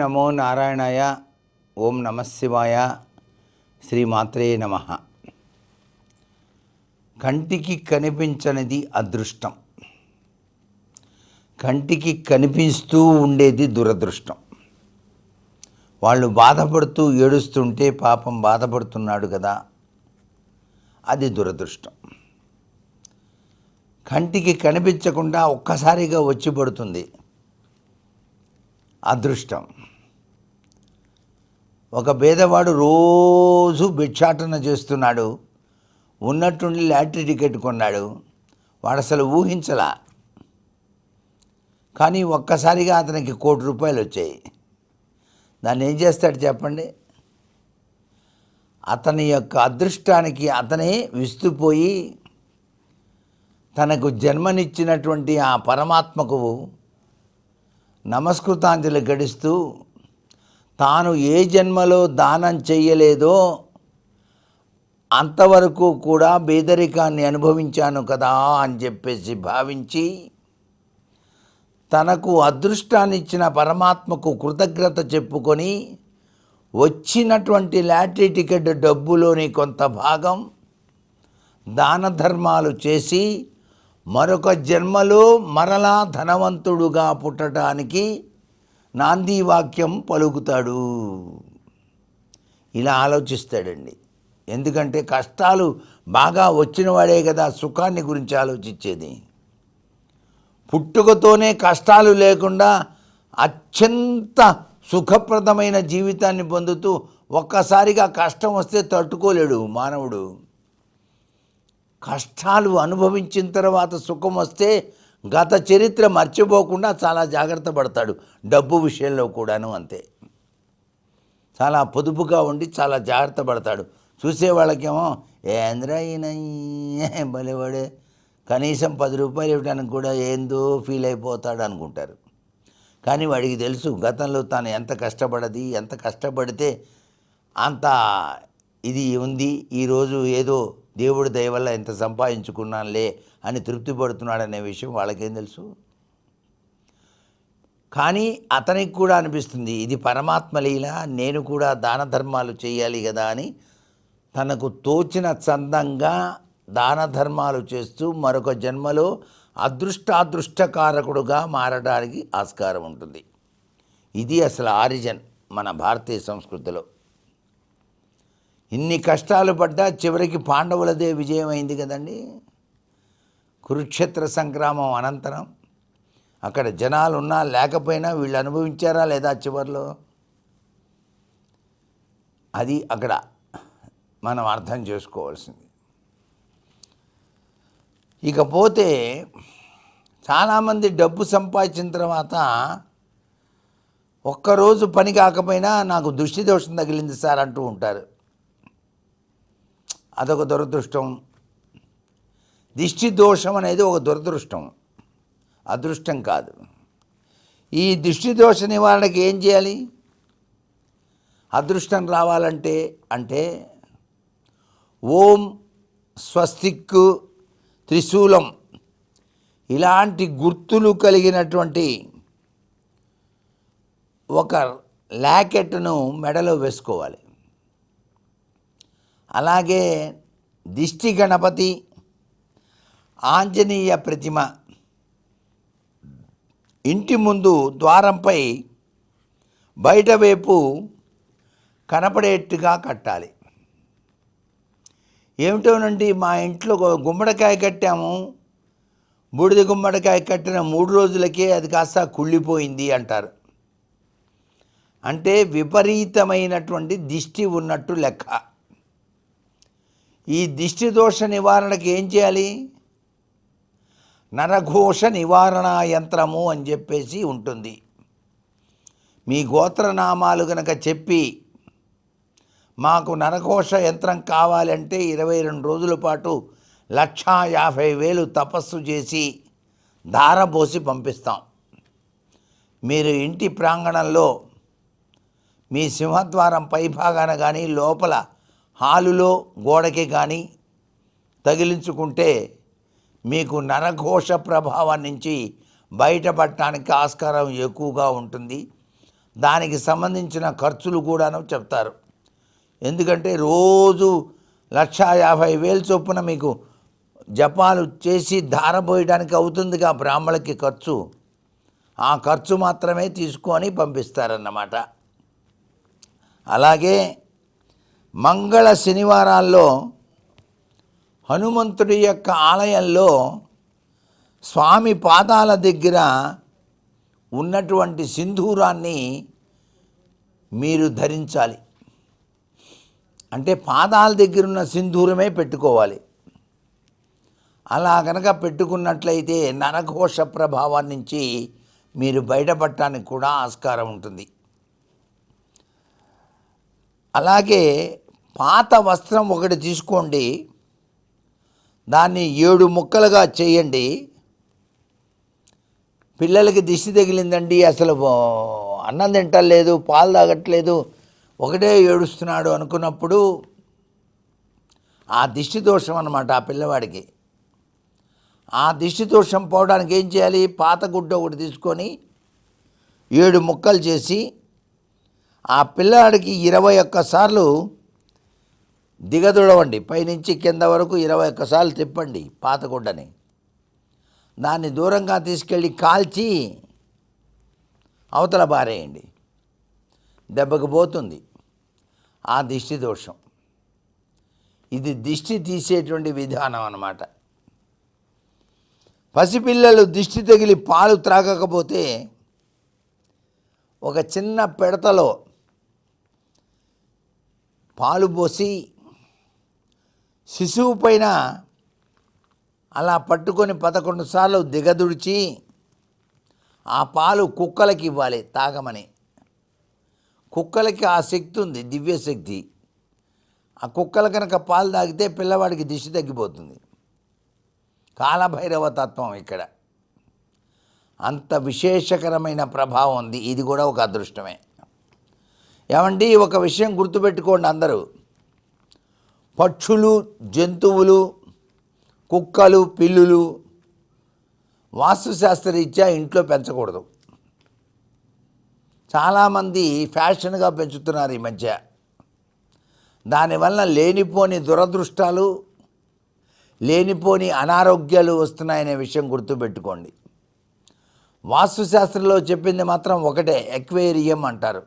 నమో నారాయణాయ ఓం నమశివాయ శ్రీమాత్రే నమ కంటికి కనిపించనిది అదృష్టం కంటికి కనిపిస్తూ ఉండేది దురదృష్టం। వాళ్ళు బాధపడుతూ ఏడుస్తుంటే పాపం బాధపడుతున్నాడు కదా అది దురదృష్టం. కంటికి కనిపించకుండా ఒక్కసారిగా వచ్చి పడుతుంది అదృష్టం. ఒక పేదవాడు రోజు భిక్షాటన చేస్తున్నాడు ఉన్నట్టుండి లాటరీ టికెట్ కొన్నాడు వాడు అసలు ఊహించలా. కానీ ఒక్కసారిగా అతనికి కోటి రూపాయలు వచ్చాయి దాన్ని ఏం చేస్తాడు చెప్పండి? అతని యొక్క అదృష్టానికి అతనే విస్తుపోయి తనకు జన్మనిచ్చినటువంటి ఆ పరమాత్మకు నమస్కృతాంజలి గడిస్తూ తాను ఏ జన్మలో దానం చెయ్యలేదో అంతవరకు కూడా పేదరికాన్ని అనుభవించాను కదా అని చెప్పేసి భావించి తనకు అదృష్టాన్ని ఇచ్చిన పరమాత్మకు కృతజ్ఞత చెప్పుకొని వచ్చినటువంటి లాటరీ టికెట్ డబ్బులోని కొంత భాగం దాన ధర్మాలు చేసి మరొక జన్మలో మరలా ధనవంతుడుగా పుట్టడానికి నాంది వాక్యం పలుకుతాడు. ఇలా ఆలోచిస్తాడండి. ఎందుకంటే కష్టాలు బాగా వచ్చినవాడే కదా సుఖాన్ని గురించి ఆలోచించేది. పుట్టుకతోనే కష్టాలు లేకుండా అత్యంత సుఖప్రదమైన జీవితాన్ని పొందుతూ ఒక్కసారిగా కష్టం వస్తే తట్టుకోలేడు మానవుడు. కష్టాలు అనుభవించిన తర్వాత సుఖం వస్తే గత చరిత్ర మర్చిపోకుండా చాలా జాగ్రత్త పడతాడు. డబ్బు విషయంలో కూడాను అంతే. చాలా పొదుపుగా ఉండి చాలా జాగ్రత్త పడతాడు. చూసే వాళ్ళకేమో ఏంద్రా ఈయన? ఏ కనీసం పది రూపాయలు ఇవ్వడానికి కూడా ఏందో ఫీల్ అయిపోతాడు అనుకుంటారు. కానీ వాడికి తెలుసు గతంలో తాను ఎంత కష్టపడది ఎంత కష్టపడితే అంత ఇది ఉంది. ఈరోజు ఏదో దేవుడి దయ వల్ల ఎంత సంపాదించుకున్నానులే అని తృప్తి పడుతున్నాడనే విషయం వాళ్ళకేం తెలుసు? కానీ అతనికి కూడా అనిపిస్తుంది ఇది పరమాత్మ లీల నేను కూడా దాన ధర్మాలు చేయాలి కదా అని తనకు తోచిన చందంగా దాన ధర్మాలు చేస్తూ మరొక జన్మలో అదృష్టాదృష్టకారకుడుగా మారడానికి ఆస్కారం ఉంటుంది. ఇది అసలు ఆరిజన్ మన భారతీయ సంస్కృతిలో. ఇన్ని కష్టాలు పడ్డా చివరికి పాండవులదే విజయం అయింది కదండి? కురుక్షేత్ర సంగ్రామం అనంతరం అక్కడ జనాలు ఉన్నా లేకపోయినా వీళ్ళు అనుభవించారా లేదా చివరిలో? అది అక్కడ మనం అర్థం చేసుకోవాల్సింది. ఇకపోతే చాలామంది డబ్బు సంపాదించిన తర్వాత ఒక్కరోజు పని కాకపోయినా నాకు దృష్టి దోషం తగిలింది సార్ అంటూ ఉంటారు. అదొక దురదృష్టం. దిష్టి దోషం అనేది ఒక దురదృష్టం. అదృష్టం కాదు. ఈ దృష్టి దోష నివారణకి ఏం చేయాలి? అదృష్టం రావాలంటే అంటే ఓం స్వస్తిక్ త్రిశూలం ఇలాంటి గుర్తులు కలిగినటువంటి ఒక ల్యాకెట్ను మెడలో వేసుకోవాలి. అలాగే దిష్టి గణపతి ఆంజనేయ ప్రతిమ. ఇంటి ముందు ద్వారంపై బయట వైపు కనపడేట్టుగా కట్టాలి. ఏమిటోనండి మా ఇంట్లో గుమ్మడికాయ కట్టాము. బూడిద గుమ్మడికాయ కట్టిన మూడు రోజులకే అది కాస్త కుళ్ళిపోయింది అంటారు. అంటే విపరీతమైనటువంటి దిష్టి ఉన్నట్టు లెక్క. ఈ దిష్టి దోష నివారణకి ఏం చేయాలి? నరఘోష నివారణ యంత్రము అని చెప్పేసి ఉంటుంది. మీ గోత్రనామాలు కనుక చెప్పి మాకు నరఘోష యంత్రం కావాలంటే ఇరవై రెండు రోజుల పాటు లక్షా యాభై వేలు తపస్సు చేసి దారబోసి పంపిస్తాం. మీరు ఇంటి ప్రాంగణంలో మీ సింహద్వారం పైభాగాన కానీ లోపల హాలులో గోడకి కానీ తగిలించుకుంటే మీకు నరఘోష ప్రభావం నుంచి బయటపడటానికి ఆస్కారం ఎక్కువగా ఉంటుంది. దానికి సంబంధించిన ఖర్చులు కూడాను చెప్తారు. ఎందుకంటే రోజు లక్షా యాభై వేలు చొప్పున మీకు జపాలు చేసి ధారపోయడానికి అవుతుందిగా బ్రాహ్మణులకి ఖర్చు. ఆ ఖర్చు మాత్రమే తీసుకొని పంపిస్తారన్నమాట. అలాగే మంగళ శనివారాల్లో హనుమంతుడి యొక్క ఆలయంలో స్వామి పాదాల దగ్గర ఉన్నటువంటి సింధూరాన్ని మీరు ధరించాలి. అంటే పాదాల దగ్గర ఉన్న సింధూరమే పెట్టుకోవాలి. అలా కనుక పెట్టుకున్నట్లయితే నరఘోష ప్రభావం నుంచి మీరు బయటపడటానికి కూడా ఆస్కారం ఉంటుంది. అలాగే పాత వస్త్రం ఒకటి తీసుకోండి. దాన్ని ఏడు ముక్కలుగా చేయండి. పిల్లలకి దిష్టి తగిలిందండి అసలు అన్నం తింటలేదు పాలు తాగట్లేదు ఒకటే ఏడుస్తున్నాడు అనుకున్నప్పుడు ఆ దిష్టి దోషం అనమాట ఆ పిల్లవాడికి. ఆ దిష్టి దోషం పోవడానికి ఏం చేయాలి? పాత గుడ్డ ఒకటి తీసుకొని ఏడు ముక్కలు చేసి ఆ పిల్లాడికి ఇరవై ఒక్కసార్లు దిగదుడవండి. పైనుంచి కింద వరకు ఇరవై ఒక్కసార్లు తిప్పండి పాత గుడ్డని. దాన్ని దూరంగా తీసుకెళ్ళి కాల్చి అవతల బారేయండి. దెబ్బకు పోతుంది. ఆ దిష్టి దోషం. ఇది దిష్టి తీసేటువంటి విధానం అన్నమాట. పసిపిల్లలు దిష్టి తగిలి పాలు త్రాగకపోతే ఒక చిన్న పిడతలో పాలు పోసి శిశువు పైన అలా పట్టుకొని పదకొండు సార్లు దిగదుడిచి ఆ పాలు కుక్కలకి ఇవ్వాలి తాగమని. కుక్కలకి ఆ శక్తి ఉంది దివ్య శక్తి. ఆ కుక్కలు కనుక పాలు తాగితే పిల్లవాడికి దిష్టి తగ్గిపోతుంది. కాలభైరవ తత్వం ఇక్కడ. అంత విశేషకరమైన ప్రభావం ఉంది ఇది కూడా ఒక అదృష్టమే. ఏమండి ఒక విషయం గుర్తుపెట్టుకోండి అందరూ. పక్షులు జంతువులు కుక్కలు పిల్లులు వాస్తుశాస్త్రరీత్యా ఇంట్లో పెంచకూడదు. చాలామంది ఫ్యాషన్గా పెంచుతున్నారు ఈ మధ్య. దానివల్ల లేనిపోని దురదృష్టాలు లేనిపోని అనారోగ్యాలు వస్తున్నాయనే విషయం గుర్తుపెట్టుకోండి. వాస్తుశాస్త్రంలో చెప్పింది మాత్రం ఒకటే ఎక్వేరియం అంటారు.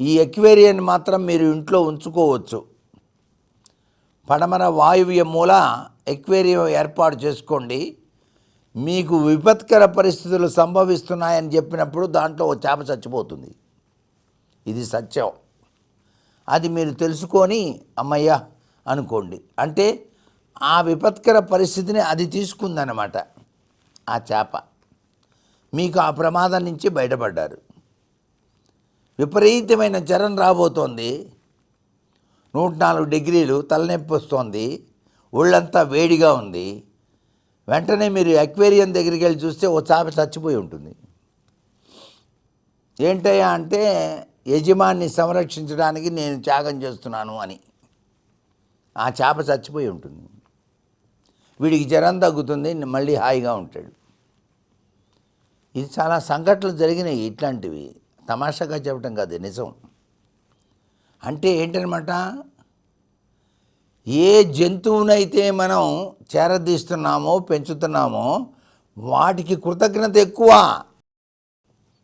ఈ ఎక్వేరియం మాత్రం మీరు ఇంట్లో ఉంచుకోవచ్చు. పడమర వాయువ్య మూల ఎక్వేరియం ఏర్పాటు చేసుకోండి. మీకు విపత్కర పరిస్థితులు సంభవిస్తున్నాయని చెప్పినప్పుడు దాంట్లో ఒక చేప చచ్చిపోతుంది. ఇది సత్యం. అది మీరు తెలుసుకొని అమ్మయ్య అనుకోండి. అంటే ఆ విపత్కర పరిస్థితిని అది తీసుకుందనమాట ఆ చేప. మీకు ఆ ప్రమాదం నుంచి బయటపడ్డారు. విపరీతమైన జ్వరం రాబోతోంది. నూట నాలుగు డిగ్రీలు తలనొప్పి వస్తోంది ఒళ్ళంతా వేడిగా ఉంది. వెంటనే మీరు అక్వేరియం దగ్గరికి వెళ్ళి చూస్తే ఓ చాప చచ్చిపోయి ఉంటుంది. ఏంటయ్యా అంటే యజమాన్ని సంరక్షించడానికి నేను త్యాగం చేస్తున్నాను అని. ఆ చేప చచ్చిపోయి ఉంటుంది. వీడికి జ్వరం తగ్గుతుంది మళ్ళీ హాయిగా ఉంటాడు. ఇది చాలా సంఘటనలు జరిగినాయి ఇట్లాంటివి. తమాషాగా చెప్పడం కాదు నిజం. అంటే ఏంటనమాట? ఏ జంతువునైతే మనం చేరదీస్తున్నామో పెంచుతున్నామో వాటికి కృతజ్ఞత ఎక్కువ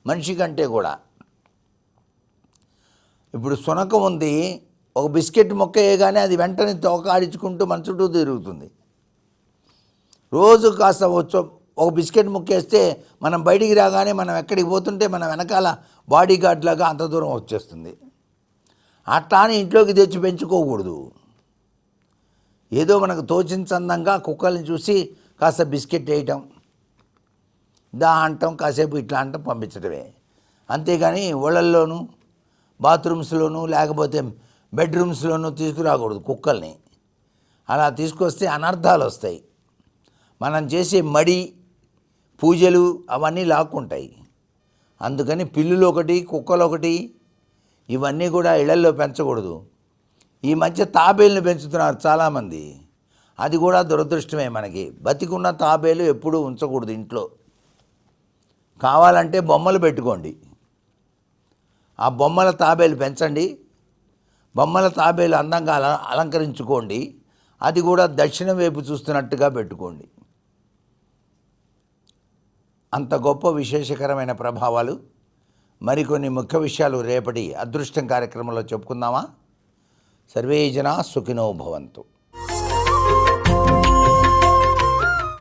మనిషి కంటే కూడా. ఇప్పుడు సునకం ఉంది ఒక బిస్కెట్ మొక్క వేయగానే అది వెంటనే తోక ఆడించుకుంటూ మన చుట్టూ తిరుగుతుంది. రోజు కాస్త వచ్చో ఒక బిస్కెట్ ముక్కేస్తే మనం బయటికి రాగానే మనం ఎక్కడికి పోతుంటే మన వెనకాల బాడీ గార్డ్ లాగా అంత దూరం వచ్చేస్తుంది. అట్లా అని ఇంట్లోకి తెచ్చి పెంచుకోకూడదు. ఏదో మనకు తోచించందంగా కుక్కల్ని చూసి కాస్త బిస్కెట్ వేయటం దా అంటాం కాసేపు ఇట్లా అంటాం పంపించడమే అంతేగాని ఒళ్ళల్లోనూ బాత్రూమ్స్లోనూ లేకపోతే బెడ్రూమ్స్లోనూ తీసుకురాకూడదు కుక్కల్ని. అలా తీసుకొస్తే అనర్థాలు వస్తాయి. మనం చేసే మడి పూజలు అవన్నీ లాక్కుంటాయి. అందుకని పిల్లులు ఒకటి కుక్కలు ఒకటి ఇవన్నీ కూడా ఇళ్ళల్లో పెంచకూడదు. ఈ మధ్య తాబేలుని పెంచుతున్నారు చాలామంది. అది కూడా దురదృష్టమే మనకి. బతికున్న తాబేలు ఎప్పుడూ ఉంచకూడదు ఇంట్లో. కావాలంటే బొమ్మలు పెట్టుకోండి. ఆ బొమ్మల తాబేలు పెంచండి. బొమ్మల తాబేలు అందంగా అల అలంకరించుకోండి. అది కూడా దక్షిణం వైపు చూస్తున్నట్టుగా పెట్టుకోండి. అంత గొప్ప విశేషకరమైన ప్రభావాలు మరికొన్ని ముఖ్య విషయాలు రేపటి అదృష్టం కార్యక్రమంలో చెప్పుకుందామా? సర్వే జనా సుఖినో భవంతు.